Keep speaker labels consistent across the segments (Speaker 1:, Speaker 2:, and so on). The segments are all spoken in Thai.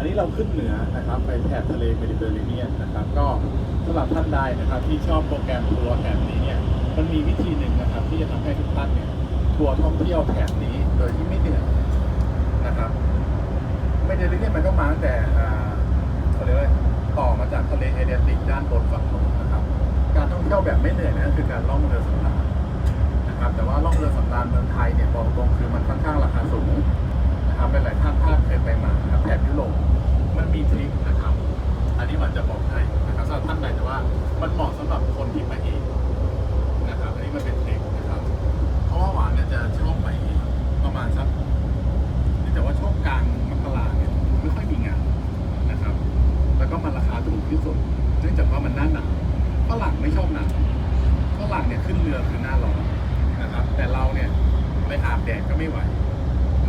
Speaker 1: อันนี้เราขึ้นเหนือนะครับไปแถบทะเลเมดิเตอร์เรเนียนนะครับ ก็สำหรับท่านใดนะครับที่ชอบโปรแกรมทัวร์แถบนี้เนี่ยมันมีวิธีหนึ่งนะครับ ที่จะทำให้ทุกท่านเนี่ยทัวร์ท่องเที่ยวแถบนี้โดยที่ไม่เหนื่อยนะครับเมดิเตอร์เรเนียนมันก็มาตั้งแต่อ่าเขาเรียกว่าต่อมาจากทะเลเอเดรียติกด้านบนฝั่งโน้นนะครับ การท่องเที่ยวแบบไม่เหนื่อยนะคือการล่องเรือสำราญนะครับ แต่ว่าล่องเรือสำราญเมืองไทยเนี่ยบอกตรงคือ หลายๆท่านท่าเคยไปมาครับแถบยุโรปมันมีทริคนะครับ อันนี้หมันจะบอกให้นะครับสำหรับท่านใดแต่ว่ามันเหมาะสำหรับคนที่ไปเองนะครับอันนี้มันเป็นทริคนะครับเพราะว่าหวานเนี่ยจะชอบไปประมาณสักแต่ว่าช่วงกลางมกราเนี่ยไม่ค่อยมีงานนะครับ แล้วก็มันราคาถูกที่สุดเนื่องจากว่ามันหน้าหนาวฝรั่งไม่ชอบหนาวฝรั่งเนี่ยขึ้นเรือคือหน้าร้อนนะครับ แต่เราเนี่ยไปอาบแดดก็ไม่ไหว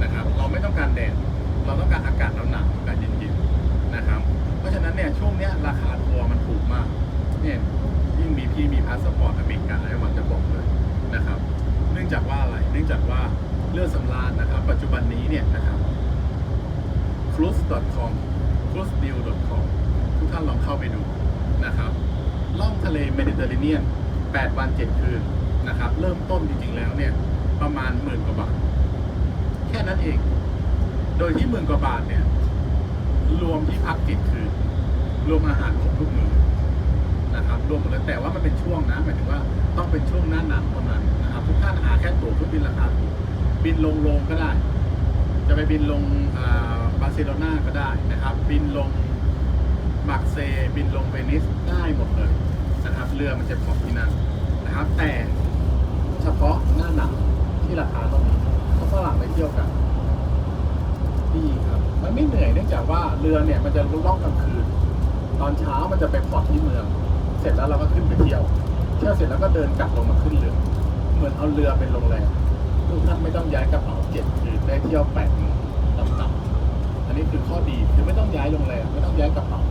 Speaker 1: นะครับเรา ต้องการแดด เราต้องการอากาศหนาวๆอากาศเย็นๆนะครับ เพราะฉะนั้นเนี่ยช่วงเนี้ยราคาทัวร์มันถูกมากเนี่ยยิ่งมีพี่มีพาสปอร์ตอเมริกาไอ้หวันจะบอกเลยนะครับ เนื่องจากว่าอะไร เนื่องจากว่าเรือสำราญนะครับ ปัจจุบันนี้เนี่ยนะครับ cruise.com cruisedeal.com ทุกท่านลองเข้าไปดูนะครับล่องทะเลเมดิเตอร์เรเนียน 8 วัน 7 คืนนะครับ เริ่มต้นจริงๆแล้วเนี่ย ประมาณหมื่นกว่าบาท แค่นั้นเอง โดยที่หมื่นกว่าบาทเนี่ย รวมที่พักจิตคืนรวมอาหารครบทุกมื้อนะครับ รวมหมดเลยแต่ว่ามันเป็นช่วงนะหมายถึงว่าต้องเป็นช่วงหน้าหนาวเท่านั้นนะครับ ทุกท่านหาแค่ตั๋วเครื่องบินราคาถูกบินลงโรงก็ได้ จะไปบินลงอ่าบาร์เซโลนาก็ได้นะครับ บินลงมาร์เซย์บินลงเวนิสได้หมดเลยนะครับ เรือมันจะพอที่นั่นนะครับ แต่เฉพาะหน้าหนาวที่ราคาต้องมี ว่าเรือเนี่ยมันจะล่องกลางคืน ตอนเช้ามันจะไปพอร์ตที่เมือง เสร็จแล้วเราก็ขึ้นไปเที่ยว เที่ยวเสร็จแล้วก็เดินกลับลงมาขึ้นเรือ เหมือนเอาเรือเป็นโรงแรมทุกท่านไม่ต้องย้ายกระเป๋าเจ็ดคืนได้เที่ยวแปดมือต่ำๆอันนี้คือข้อดีคือไม่ต้องย้ายโรงแรมไม่ต้องย้ายกระเป๋า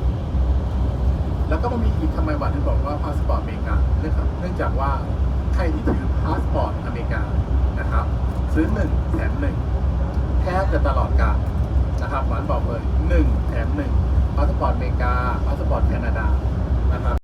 Speaker 1: แล้วก็มันมีอีกทำไมวันที่บอกว่าพาสปอร์ตอเมริกาเนื่องจากเนื่องจากว่าใครที่ถือพาสปอร์ตอเมริกานะครับ ซื้อหนึ่งแถมหนึ่งแทบจะตลอดกาล นะครับหวานบอกเลยหนึ่งแถมหนึ่งพาสปอร์ตอเมริกาพาสปอร์ตแคนาดานะครับ